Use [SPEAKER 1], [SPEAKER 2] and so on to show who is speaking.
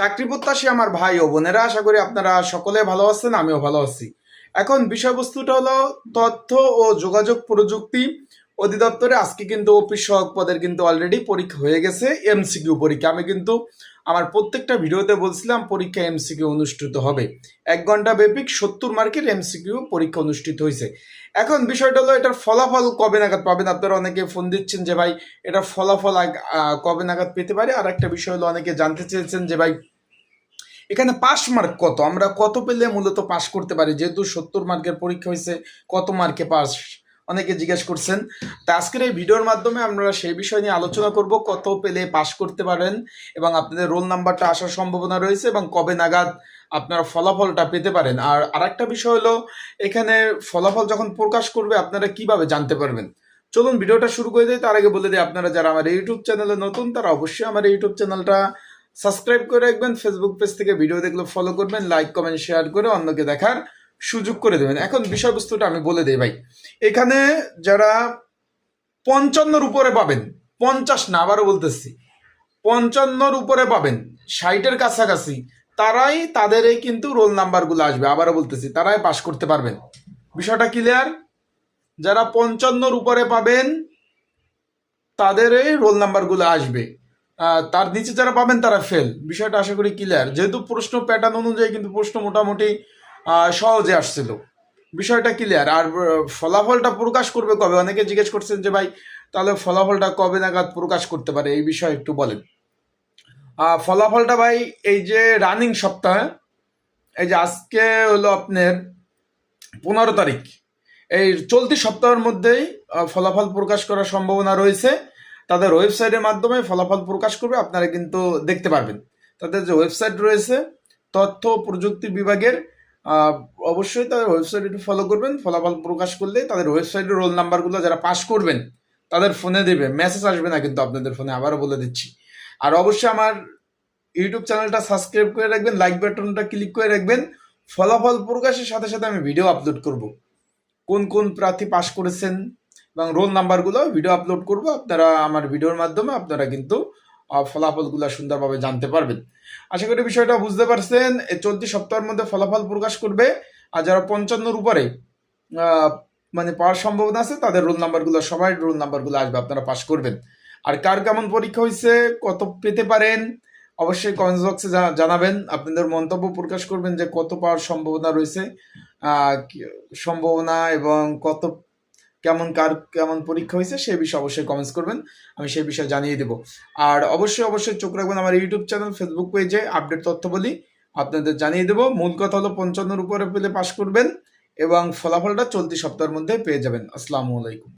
[SPEAKER 1] চাকরি প্রত্যাশী আমার ভাই ও বোনেরা, আশা করি আপনারা সকলে ভালো আছেন, আমিও ভালো আছি। এখন বিষয়বস্তুটা হলো তথ্য ও যোগাযোগ প্রযুক্তি অধিদপ্তরে। আজকে কিন্তু অফিস সহক পদের কিন্তু অলরেডি পরীক্ষা হয়ে গেছে, এমসিকিউ পরীক্ষা। আমি কিন্তু আমার প্রত্যেকটা ভিডিওতে বলছিলাম, পরীক্ষা এমসিকিউ অনুষ্ঠিত হবে। এক ঘণ্টা ব্যাপিক সত্তর মার্কের এমসিকিউ পরীক্ষা অনুষ্ঠিত হয়েছে। এখন বিষয়টা হলো, এটার ফলাফল কবে নাগাদ পাবেন? আপনারা অনেকে ফোন দিচ্ছেন যে, ভাই, এটার ফলাফল কবে নাগাদ পেতে পারে? আর একটা বিষয় হলো, অনেকে জানতে চেয়েছেন যে, ভাই এখানে পাস মার্ক কত? আমরা কত পেলে মূলত পাস করতে পারি? যেহেতু সত্তর মার্কের পরীক্ষা হয়েছে, কত মার্কে পাস অনেকে জিজ্ঞেস করছেন। তা আজকের এই ভিডিওর মাধ্যমে আমরা সেই বিষয় নিয়ে আলোচনা করব, কত পেলে পাস করতে পারেন এবং আপনাদের রোল নাম্বারটা আসার সম্ভাবনা রয়েছে এবং কবে নাগাদ আপনারা ফলাফলটা পেতে পারেন। আর আরেকটা বিষয় হলো, এখানে ফলাফল যখন প্রকাশ করবে, আপনারা কীভাবে জানতে পারবেন? চলুন ভিডিওটা শুরু করে দিই। তার আগে বলে দিই, আপনারা যারা আমার ইউটিউব চ্যানেলে নতুন, তারা অবশ্যই আমার ইউটিউব চ্যানেলটা সাবস্ক্রাইব করে রাখবেন ফেসবুক পেজ থেকে ভিডিও দেখলে ফলো করবেন লাইক কমেন্ট শেয়ার করে অন্যকে দেখার সুযোগ করে দেবেন। এখন বিষয়বস্তুটা আমি বলে দিই ভাই। এখানে যারা পঞ্চান্নর উপরে পাবেন, পঞ্চাশ না, আবারও বলতেছি, পঞ্চান্নর উপরে পাবেন, ষাটের কাছাকাছি, তারাই তাদের এই কিন্তু রোল নাম্বারগুলো আসবে, আবারও বলতেছি, তারাই পাশ করতে পারবেন। বিষয়টা ক্লিয়ার যারা পঞ্চান্নর উপরে পাবেন তাদের এই রোল নাম্বারগুলো আসবে। তার নিচে যারা পাবেন তারা ফেল বিষয়টা আশা করি ক্লিয়ার যেহেতু প্রশ্ন প্যাটার্ন অনুযায়ী কিন্তু প্রশ্ন মোটামুটি সহজে আসছিল। বিষয়টা ক্লিয়ার আর ফলাফলটা প্রকাশ করবে কবে? অনেকে জিজ্ঞেস করছেন যে ভাই, তাহলে ফলাফলটা কবে নাগাদ প্রকাশ করতে পারে? এই বিষয়ে একটু বলেন। ফলাফলটা ভাই, এই যে রানিং সপ্তাহে এই যে আজকে হলো আপনার পনেরো তারিখ। এই চলতি সপ্তাহের মধ্যেই ফলাফল প্রকাশ করার সম্ভাবনা রয়েছে। তাদের ওয়েবসাইটের মাধ্যমে ফলাফল প্রকাশ করবে, আপনারা কিন্তু দেখতে পারবেন। তাদের যে ওয়েবসাইট রয়েছে, তথ্য প্রযুক্তি বিভাগের অবশ্যই তাদের ওয়েবসাইট একটু ফলো করবেন। ফলাফল প্রকাশ করলে তাদের ওয়েবসাইটের রোল নাম্বারগুলো যারা পাস করবেন, তাদের ফোনে দেবে। মেসেজ আসবে না কিন্তু আপনাদের ফোনে আবারও বলে দিচ্ছি। আর অবশ্যই আমার ইউটিউব চ্যানেলটা সাবস্ক্রাইব করে রাখবেন লাইক বাটনটা ক্লিক করে রাখবেন। ফলাফল প্রকাশের সাথে সাথে আমি ভিডিও আপলোড করব। কোন কোন প্রার্থী পাশ করেছেন এবং রোল নাম্বারগুলো ভিডিও আপলোড করব। আপনারা আমার ভিডিওর মাধ্যমে আপনারা কিন্তু ফলাফলগুলো সুন্দরভাবে জানতে পারবেন। আশা করি বিষয়টা বুঝতে পারছেন। চলতি সপ্তাহের মধ্যে ফলাফল প্রকাশ করবে। আর যারা পঞ্চান্নর উপরে মানে পাওয়ার সম্ভাবনা আছে, তাদের রোল নাম্বারগুলো, সবাই রোল নাম্বারগুলো আসবে, আপনারা পাশ করবেন। আর কার কেমন পরীক্ষা হয়েছে, কত পেতে পারেন, অবশ্যই কমেন্টস বক্সে জানাবেন। আপনাদের মন্তব্য প্রকাশ করবেন যে কত পাওয়ার সম্ভাবনা রয়েছে সম্ভাবনা এবং কত কেমন কার, কেমন পরীক্ষা হয়েছে সেই বিষয়ে অবশ্যই কমেন্টস করবেন, আমি সেই বিষয়ে জানিয়ে দেবো। আর অবশ্যই অবশ্যই চোখ রাখবেন আমার ইউটিউব চ্যানেল ফেসবুক পেজে আপডেট তথ্য বলি, আপনাদের জানিয়ে দেবো। মূল কথা হলো পঞ্চান্নর উপরে পেলে পাশ করবেন এবং ফলাফলটা চলতি সপ্তাহের মধ্যে পেয়ে যাবেন। আসসালামু আলাইকুম।